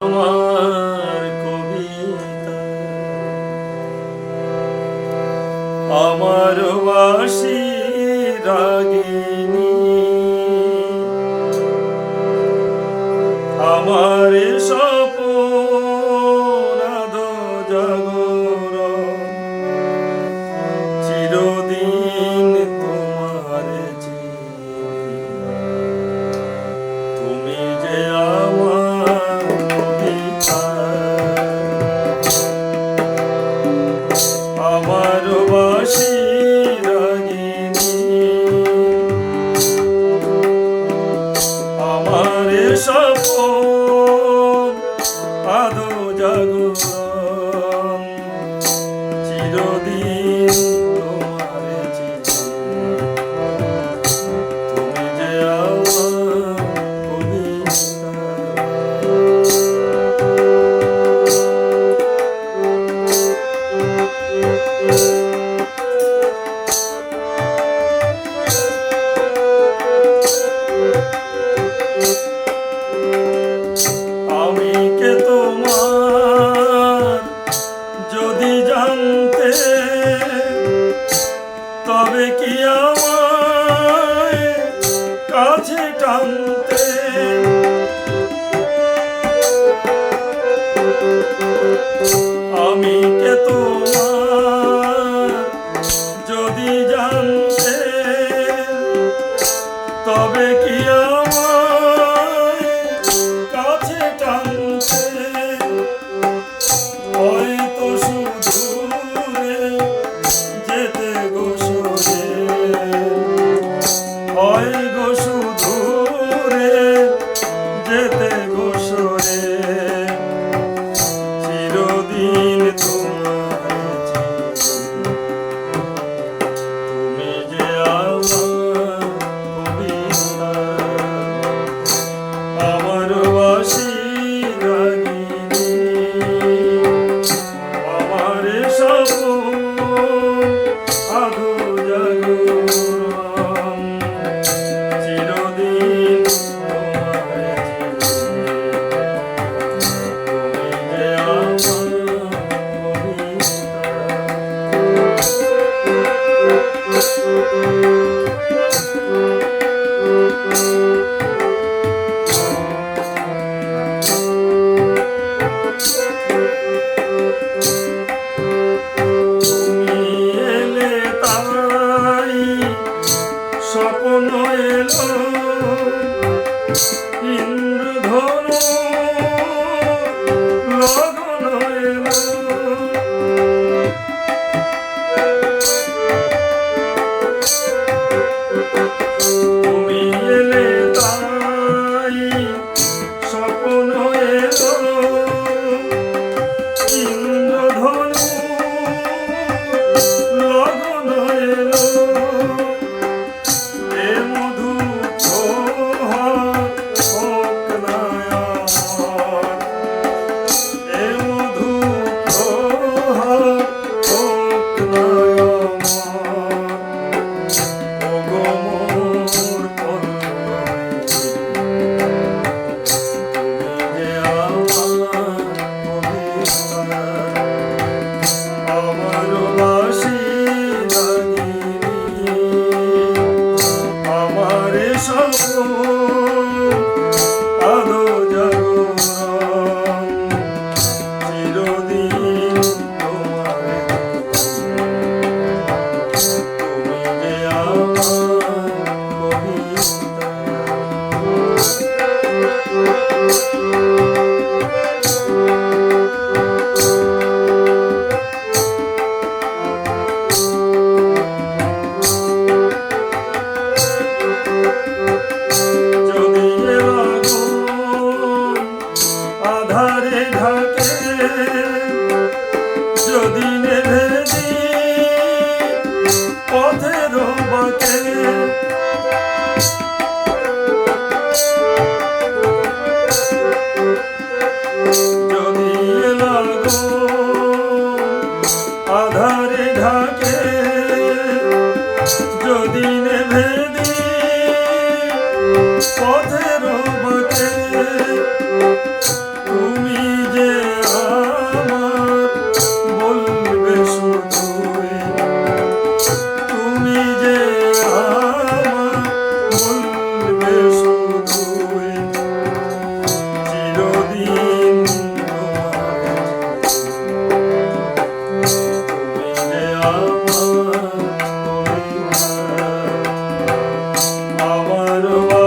আমার কবিতা। আমার বাসি রাগিনী যদি জানতে, তবে কি আমায় কাছে টানতে? আমি কে তোমার? যদি জানতে, তবে কি আমার Música Música sol যদি নেভে দি পথের বাঁকে যদি লাগো আধারে ঢাকে যদি নেভে দি Amaruva.